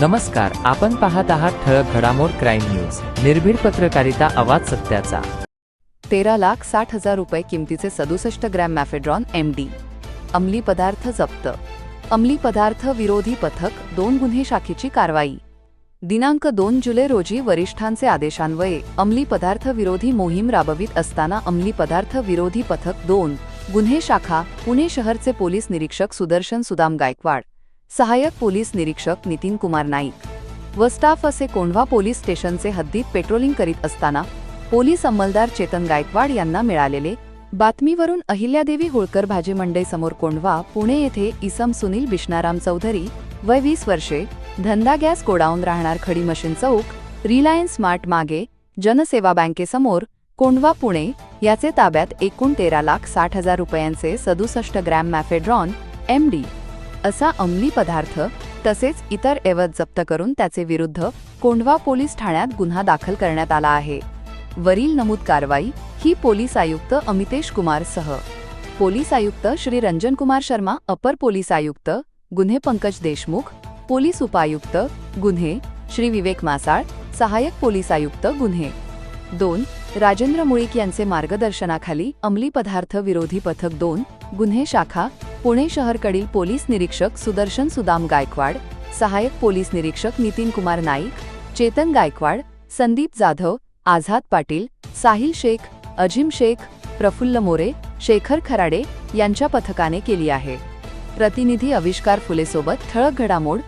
नमस्कार आपण पाहत आहात ठळक घडामोड क्राईम न्यूज. निर्भीड पत्रकारिता आवाज सत्याचा. तेरा लाख साठ हजार रुपये किमतीचे सदुसष्ट ग्रॅम मॅफेड्रॉन एम डी अंमली पदार्थ जप्त. अंमली पदार्थ विरोधी पथक दोन गुन्हे शाखेची कारवाई. दिनांक दोन जुलै रोजी वरिष्ठांचे आदेशान्वये अंमली पदार्थ विरोधी मोहीम राबवित असताना अंमली पदार्थ विरोधी पथक दोन गुन्हे शाखा पुणे शहरचे पोलीस निरीक्षक सुदर्शन सुदाम गायकवाड. सहाय्यक पोलीस निरीक्षक नितीन कुमार नाईक व स्टाफ असे कोंढवा पोलीस स्टेशनचे हद्दीत पेट्रोलिंग करीत असताना पोलीस अंमलदार चेतन गायकवाड यांना मिळालेले बातमीवरून अहिल्यादेवी होळकर भाजी मंडई समोर कोंढवा पुणे येथे इसम सुनील बिष्णाराम चौधरी वय वीस वर्षे धंदा गॅस गोडाऊन राहणार खडी मशीन चौक रिलायन्स स्मार्ट मागे जनसेवा बँकेसमोर कोंढवा पुणे याचे ताब्यात एकूण तेरा लाख साठ हजार रुपयांचे सदुसष्ट ग्रॅम मॅफेड्रॉन एम डी. असा अंमली पदार्थ तसेच इतर एवज जप्त करून त्याचे विरुद्ध कोंढवा पोलीस ठाण्यात गुन्हा दाखल करण्यात आला आहे. वरील नमूद कारवाई ही पोलीस आयुक्त अमितेश कुमार सह. पोलीस आयुक्त श्री रंजन कुमार शर्मा अपर पोलीस आयुक्त गुन्हे पंकज देशमुख पोलीस उपायुक्त गुन्हे श्री विवेक मासाळ सहाय्यक पोलीस आयुक्त गुन्हे. दोन राजेंद्र मुळीक यांचे मार्गदर्शनाखाली अंमली पदार्थ विरोधी पथक दोन गुन्हे शाखा पुणे शहरकडील पोलीस निरीक्षक सुदर्शन सुदाम गायकवाड सहाय्यक पोलीस निरीक्षक नितीन कुमार नाईक चेतन गायकवाड संदीप जाधव आझाद पाटील साहिल शेख अजिम शेख प्रफुल्ल मोरे शेखर खराडे यांच्या पथकाने केली आहे. प्रतिनिधी आविष्कार फुलेसोबत ठळक घडामोड